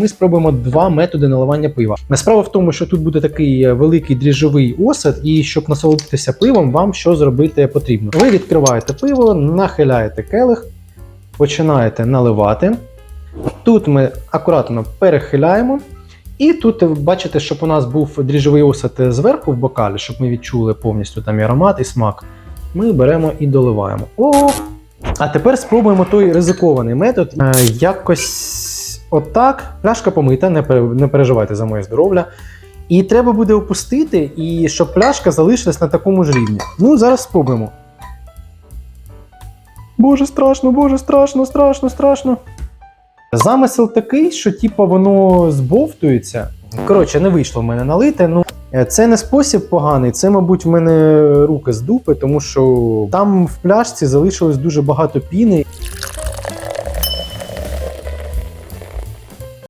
Ми спробуємо два методи наливання пива. Справа в тому, що тут буде такий е, великий дріжджовий осад, і щоб насолодитися пивом, вам що зробити потрібно. Ви відкриваєте пиво, нахиляєте келих, починаєте наливати. Тут ми акуратно перехиляємо. І тут ви бачите, щоб у нас був дріжджовий осад зверху в бокалі, щоб ми відчули повністю там і аромат, і смак. Ми беремо і доливаємо. О! А тепер спробуємо той ризикований метод. Е, якось отак. Пляшка помита, не, не переживайте за моє здоров'я. І треба буде опустити, і щоб пляшка залишилась на такому ж рівні. Ну, зараз спробуємо. Боже, страшно, боже, страшно, страшно, страшно. Замисел такий, що типу, воно збовтується. Коротше, не вийшло в мене налити. Ну, е, це не спосіб поганий, це, мабуть, в мене руки з дупи, тому що там в пляшці залишилось дуже багато піни.